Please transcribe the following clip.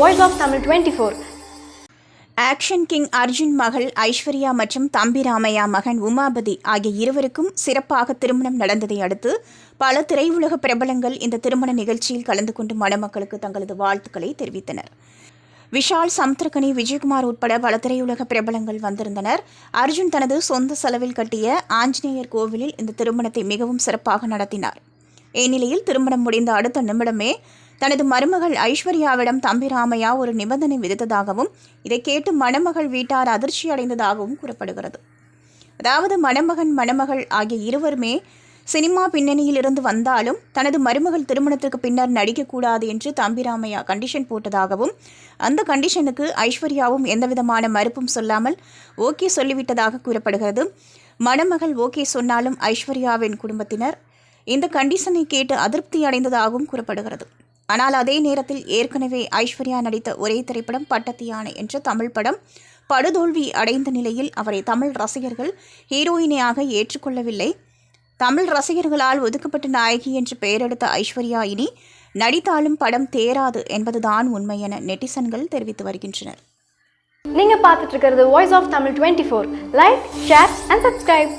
Voice of Tamil twenty four action king Arjun மகள் ஐஸ்வர்யா மற்றும் தம்பி ராமையா மகன் உமாபதி ஆகிய இருவருக்கும் சிறப்பாக திருமணம் நடந்ததை அடுத்து பல திரையுலக பிரபலங்கள் இந்த திருமண நிகழ்ச்சியில் கலந்து கொண்டு மணமக்களுக்கு தங்களது வாழ்த்துக்களை தெரிவித்தனர். விஷால் சமுத்திரகனி விஜயகுமார் உட்பட பல திரையுலக பிரபலங்கள் வந்திருந்தனர். அர்ஜுன் தனது சொந்த செலவில் கட்டிய ஆஞ்சநேயர் கோவிலில் இந்த திருமணத்தை மிகவும் சிறப்பாக நடத்தினார். இந்நிலையில் திருமணம் முடிந்த அடுத்த நிமிடமே தனது மருமகள் ஐஸ்வர்யாவிடம் தம்பி ராமையா ஒரு நிபந்தனை விதித்ததாகவும் இதை கேட்டு மணமகள் வீட்டார் அதிர்ச்சி அடைந்ததாகவும் கூறப்படுகிறது. அதாவது மணமகன் மணமகள் ஆகிய இருவருமே சினிமா பின்னணியிலிருந்து வந்தாலும் தனது மருமகள் திருமணத்திற்கு பின்னர் நடிக்கக்கூடாது என்று தம்பிராமையா கண்டிஷன் போட்டதாகவும் அந்த கண்டிஷனுக்கு ஐஸ்வர்யாவும் எந்தவிதமான மறுப்பும் சொல்லாமல் ஓகே சொல்லிவிட்டதாக கூறப்படுகிறது. மணமகள் ஓகே சொன்னாலும் ஐஸ்வர்யாவின் குடும்பத்தினர் இந்த கண்டிஷனை கேட்டு அதிருப்தி அடைந்ததாகவும் கூறப்படுகிறது. ஆனால் அதே நேரத்தில் ஏற்கனவே ஐஸ்வர்யா நடித்த ஒரே திரைப்படம் பட்டத்தியானை என்ற தமிழ் படம் படுதோல்வி அடைந்த நிலையில் அவரை தமிழ் ரசிகர்கள் ஹீரோயினியாக ஏற்றுக்கொள்ளவில்லை. தமிழ் ரசிகர்களால் ஒதுக்கப்பட்ட நாயகி என்று பெயரெடுத்த ஐஸ்வர்யா இனி நடித்தாலும் படம் தேராது என்பதுதான் உண்மை என நெட்டிசன்கள் தெரிவித்து வருகின்றனர். நீங்க பார்த்துட்டு இருக்கிறது voice of Tamil twenty four like share and subscribe